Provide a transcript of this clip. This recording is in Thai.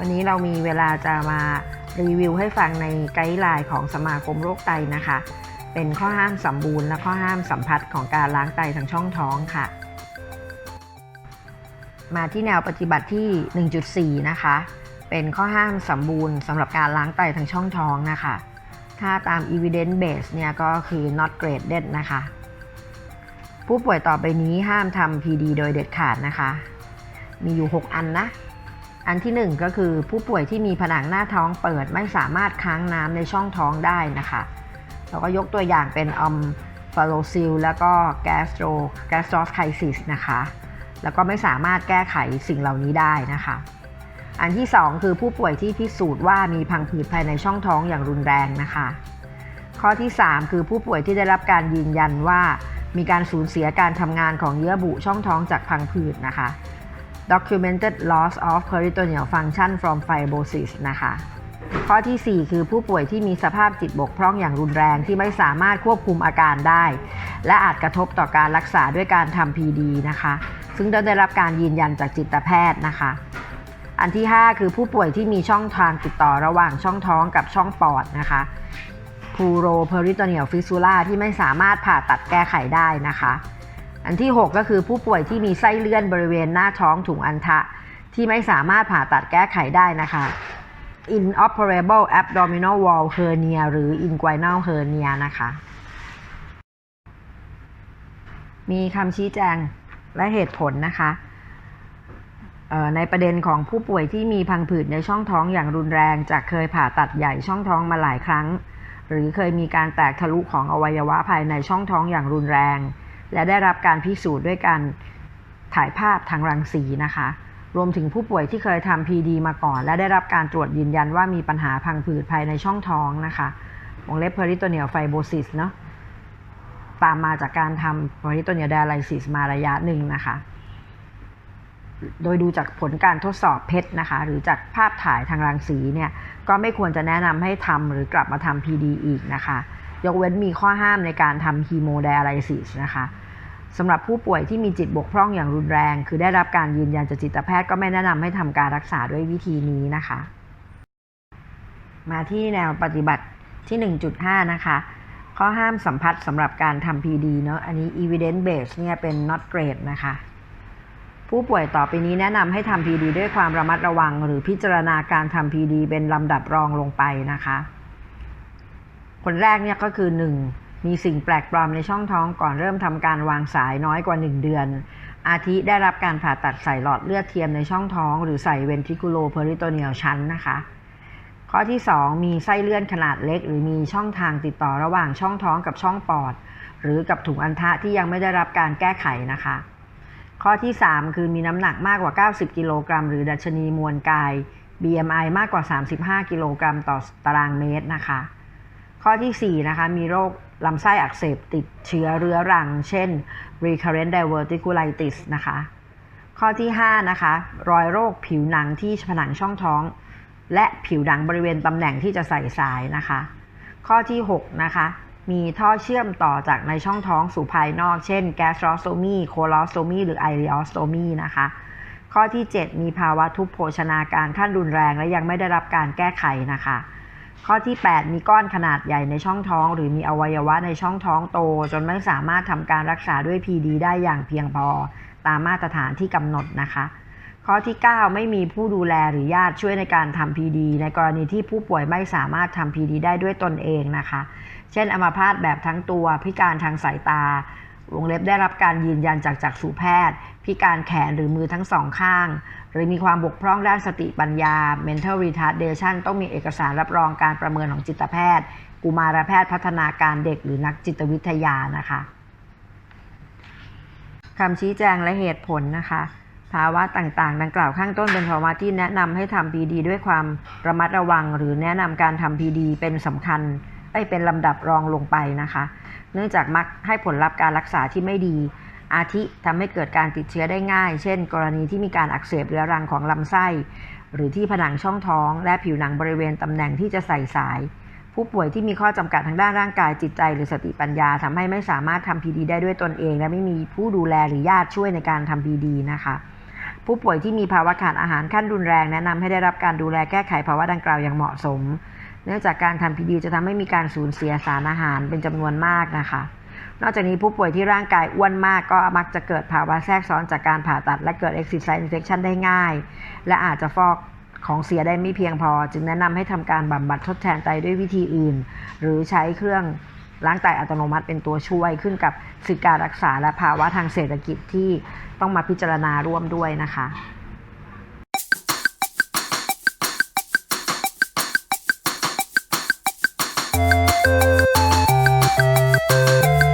วันนี้เรามีเวลาจะมารีวิวให้ฟังในไกด์ไลน์ของสมาคมโรคไตนะคะ เป็นข้อห้ามสมบูรณ์และข้อห้ามสัมผัสของการล้างไตทางช่องท้องค่ะ มาที่แนวปฏิบัติที่ 1.4 นะคะ เป็นข้อห้ามสมบูรณ์สำหรับการล้างไตทางช่องท้องนะคะ ถ้าตาม evidence base เนี่ยก็คือ not graded นะคะ ผู้ป่วยต่อไปนี้ห้ามทำ PD โดยเด็ดขาดนะคะ มีอยู่ 6 อันนะ อันที่ 1 ก็คือผู้ป่วยที่มีผนังหน้าท้องเปิดไม่สามารถค้างน้ำในช่องท้องได้นะคะเราก็ยกตัวอย่างเป็นอมฟาโลซิลแล้วก็แกสโตรแกสโตรไคซิสนะคะ แล้วก็ไม่สามารถแก้ไขสิ่งเหล่านี้ได้นะคะ อันที่ 2 คือผู้ป่วยที่พิสูจน์ว่ามีพังผืดภายในช่องท้องอย่างรุนแรงนะคะ ข้อที่ 3 คือผู้ป่วยที่ได้รับการยืนยันว่ามีการสูญเสียการทำงานของเยื่อบุช่องท้องจากพังผืดนะคะ documented loss of peritoneal function from fibrosis นะคะ ข้อทีสี่ 4 คือผู้ป่วยที่มีสภาพจิตบกพร่องอย่างรุนแรงที่ไม่สามารถควบคุมอาการได้ และอาจกระทบต่อการรักษาด้วยการทำ PD นะคะ ซึ่งต้องได้รับการยืนยันจากจิตแพทย์นะคะอันที่ 5 คือผู้ป่วยที่มีช่องทางติดต่อระหว่างช่องท้องกับช่องปอดนะคะ p u r o peritoneal fistula ที่ไม่สามารถผ่าตัดแก้ไขได้นะคะ อันที่ 6 ก็คือผู้ป่วยที่มีไส้เลื่อนบริเวณหน้าท้องถุงอันทะ ที่ไม่สามารถผ่าตัดแก้ไขได้นะคะ inoperable abdominal wall hernia หรือ inguinal hernia นะคะ มีคำชี้แจงและเหตุผลนะคะในประเด็นของผู้ป่วยที่มีพังผืดในช่องท้องอย่างรุนแรง จากเคยผ่าตัดใหญ่ช่องท้องมาหลายครั้ง หรือเคยมีการแตกทะลุของอวัยวะภายในช่องท้องอย่างรุนแรง และได้รับการพิสูจน์ด้วยการถ่ายภาพทางรังสีนะคะ รวมถึงผู้ป่วยที่เคยทำ PD มาก่อน และได้รับการตรวจยืนยันว่ามีปัญหาพังผืดภายในช่องท้องนะคะวงเล็บ peritoneal fibrosis เนาะตามมาจากการทำ peritoneal dialysis มาระยะหนึ่งนะคะ โดยดูจากผลการทดสอบเพชรนะคะ หรือจากภาพถ่ายทางรังสีเนี่ย ก็ไม่ควรจะแนะนำให้ทำหรือกลับมาทำ PD อีกนะคะ ยกเว้นมีข้อห้ามในการทำ hemodialysis นะคะสำหรับผู้ป่วยที่มีจิตบกพร่องอย่างรุนแรง คือได้รับการยืนยันจากจิตแพทย์ก็ไม่แนะนำให้ทำการรักษาด้วยวิธีนี้นะคะ มาที่แนวปฏิบัติที่ 1.5 นะคะ ข้อห้ามสัมผัสสำหรับการทำ PD เนาะอันนี้ evidence base เนี่ยเป็น not grade นะคะผู้ป่วยต่อไปนี้แนะนำให้ทำ PD ด้วยความระมัดระวัง หรือพิจารณาการทำ PD เป็นลำดับรองลงไปนะคะ คนแรกเนี่ยก็คือ 1. มีสิ่งแปลกปลอมในช่องท้องก่อนเริ่มทำการวางสายน้อยกว่า 1 เดือน อาทิได้รับการผ่าตัดใส่หลอดเลือดเทียมในช่องท้อง หรือใส่เวนทริคูโลเพอริโตเนียลชั้นนะคะ ข้อที่ 2 มีไส้เลื่อนขนาดเล็ก หรือมีช่องทางติดต่อระหว่างช่องท้องกับช่องปอด หรือกับถุงอันทะที่ยังไม่ได้รับการแก้ไขนะคะข้อที่ 3 คือมีน้ำหนักมากกว่า 90 กิโลกรัม หรือดัชนีมวลกาย BMI มากกว่า 35 กิโลกรัมต่อตารางเมตรนะคะ ข้อที่ 4 นะคะ มีโรคลำไส้อักเสบติดเชื้อเรื้อรัง เช่น recurrent diverticulitis นะคะ ข้อที่ 5 นะคะ รอยโรคผิวหนังที่ผนังช่องท้อง และผิวหนังบริเวณตำแหน่งที่จะใส่สายนะคะ ข้อที่ 6 นะคะ มีท่อเชื่อมต่อจากในช่องท้องสู่ภายนอก เช่น gastrostomy colostomy หรือ ileostomy นะคะข้อที่ 7 มีภาวะทุพโภชนาการขั้นรุนแรงและยังไม่ได้รับการแก้ไขนะคะ ข้อที่ 8 มีก้อนขนาดใหญ่ในช่องท้อง หรือมีอวัยวะในช่องท้องโต จนไม่สามารถทำการรักษาด้วย PD ได้อย่างเพียงพอ ตามมาตรฐานที่กำหนดนะคะ ข้อที่ 9 ไม่มีผู้ดูแลหรือญาติช่วยในการทำ PD ในกรณีที่ผู้ป่วยไม่สามารถทำ PD ได้ด้วยตนเองนะคะ เช่นอัมาพาตแบบทั้งตัวพิการทางสายตา วงเล็บได้รับการยืนยันจากจักษุแพทย์ พิการแขนหรือมือทั้งสองข้าง หรือมีความบกพร่องด้านสติปัญญา mental retardation ต้องมีเอกสารรับรองการประเมินของจิตแพทย์ กุมารแพทย์พัฒนาการเด็กหรือนักจิตวิทยานะคะคำชี้แจงและเหตุผลนะคะภาวะต่างๆ ดังกล่าวข้างต้นเป็นภาวะที่แนะนำให้ทำ PD ด้วยความระมัดระวัง หรือแนะนำการทำ PD เป็นสำคัญ ไอ้ยเป็นลำดับรองลงไปนะคะ เนื่องจากมักให้ผลลัพธ์การรักษาที่ไม่ดี อาทิทำให้เกิดการติดเชื้อได้ง่าย เช่น กรณีที่มีการอักเสบเรื้อรังของลำไส้ หรือที่ผนังช่องท้อง และผิวหนังบริเวณตำแหน่งที่จะใส่สาย ผู้ป่วยที่มีข้อจำกัดทางด้านร่างกายจิตใจ หรือสติปัญญาทำให้ไม่สามารถทำ PD ได้ด้วยตนเอง และไม่มีผู้ดูแลหรือญาติช่วยในการทำ PD นะคะผู้ป่วยที่มีภาวะขาดอาหารขั้นรุนแรงแนะนำให้ได้รับการดูแลแก้ไขภาวะดังกล่าวอย่างเหมาะสม เนื่องจากการทำพีดีจะทำให้มีการสูญเสียสารอาหารเป็นจำนวนมากนะคะ นอกจากนี้ผู้ป่วยที่ร่างกายอ้วนมากก็มักจะเกิดภาวะแทรกซ้อนจากการผ่าตัด และเกิด exercise infection ได้ง่าย และอาจจะฟอกของเสียได้ไม่เพียงพอ จึงแนะนำให้ทำการบำบัดทดแทนไตด้วยวิธีอื่น หรือใช้เครื่องล้างไตอัตโนมัติเป็นตัวช่วยขึ้นกับสิทธิการรักษาและภาวะทางเศรษฐกิจที่ต้องมาพิจารณาร่วมด้วยนะคะ Música